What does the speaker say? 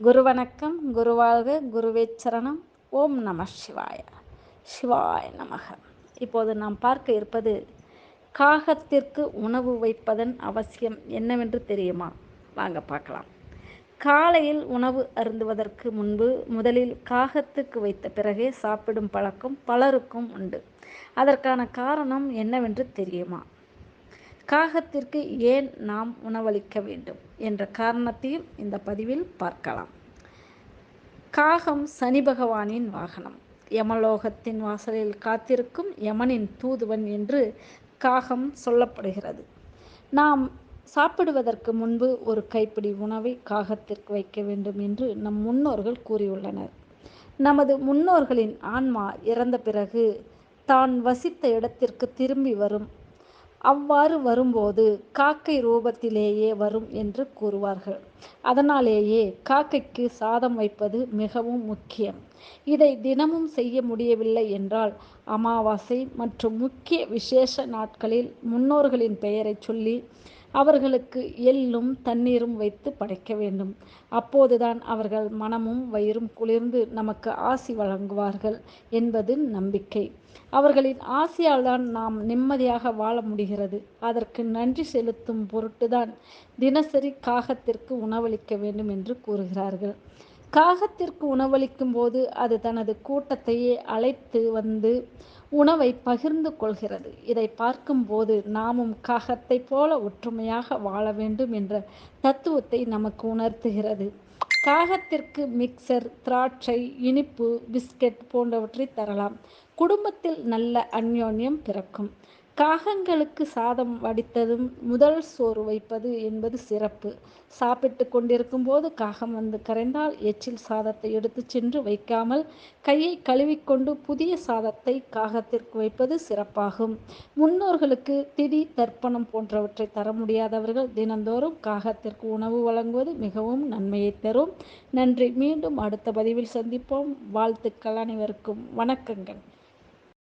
குரு வணக்கம் குருவாழ்க குருவே சரணம். ஓம் நம சிவாய. சிவாய நமக. இப்போது நாம் பார்க்க இருப்பது காகத்திற்கு உணவு வைப்பதன் அவசியம் என்னவென்று தெரியுமா? வாங்க பார்க்கலாம். காலையில் உணவு அருந்துவதற்கு முன்பு முதலில் காகத்துக்கு வைத்த பிறகே சாப்பிடும் பழக்கம் பலருக்கும் உண்டு. அதற்கான காரணம் என்னவென்று தெரியுமா? காகத்திற்கு ஏன் நாம் உணவளிக்க வேண்டும் என்ற காரணத்தையும் இந்த பதிவில் பார்க்கலாம். காகம் சனி பகவானின் வாகனம். யமலோகத்தின் வாசலில் காத்திருக்கும் யமனின் தூதுவன் என்று காகம் சொல்லப்படுகிறது. நாம் சாப்பிடுவதற்கு முன்பு ஒரு கைப்பிடி உணவை காகத்திற்கு வைக்க வேண்டும் என்று நம் முன்னோர்கள் கூறியுள்ளனர். நமது முன்னோர்களின் ஆன்மா இறந்த பிறகு தான் வசித்த இடத்திற்கு திரும்பி வரும் அவ்வாறு வரும்போது காக்கை ரூபத்திலேயே வரும் என்று கூறுவார்கள். அதனாலேயே காக்கைக்கு சாதம் வைப்பது மிகவும் முக்கியம். இதை தினமும் செய்ய முடியவில்லை என்றால் அமாவாசை மற்றும் முக்கிய விசேஷ நாட்களில் முன்னோர்களின் பெயரை சொல்லி அவர்களுக்கு எள்ளும் தண்ணீரும் வைத்து படைக்க வேண்டும். அப்போதுதான் அவர்கள் மனமும் வயிறும் குளிர்ந்து நமக்கு ஆசி வழங்குவார்கள் என்பது நம்பிக்கை. அவர்களின் ஆசையால் தான் நாம் நிம்மதியாக வாழ முடிகிறது. அதற்கு நன்றி செலுத்தும் பொருட்டுதான் தினசரி காகத்திற்கு உணவளிக்க வேண்டும் என்று கூறுகிறார்கள். காகத்திற்கு உணவளிக்கும் போது அது தனது கூட்டத்தையே அழைத்து வந்து உணவை பகிர்ந்து கொள்கிறது. இதை பார்க்கும்போது நாமும் காகத்தை போல ஒற்றுமையாக வாழ வேண்டும் என்ற தத்துவத்தை நமக்கு உணர்த்துகிறது. காகத்திற்கு மிக்சர் திராட்சை இனிப்பு பிஸ்கெட் போன்றவற்றை தரலாம். குடும்பத்தில் நல்ல அந்யோன்யம் பிறக்கும். காகங்களுக்கு சாதம் வடித்ததும் முதல் சோறு வைப்பது என்பது சிறப்பு. சாப்பிட்டு கொண்டிருக்கும் போது காகம் வந்து கரைந்தால் எச்சில் சாதத்தை எடுத்து சென்று வைக்காமல் கையை கழுவிக்கொண்டு புதிய சாதத்தை காகத்திற்கு வைப்பது சிறப்பாகும். முன்னோர்களுக்கு திதி தர்ப்பணம் போன்றவற்றை தர முடியாதவர்கள் தினந்தோறும் காகத்திற்கு உணவு வழங்குவது மிகவும் நன்மையை தரும். நன்றி. மீண்டும் அடுத்த பதிவில் சந்திப்போம். வாழ்த்துக்கள் அனைவருக்கும். வணக்கங்கள்.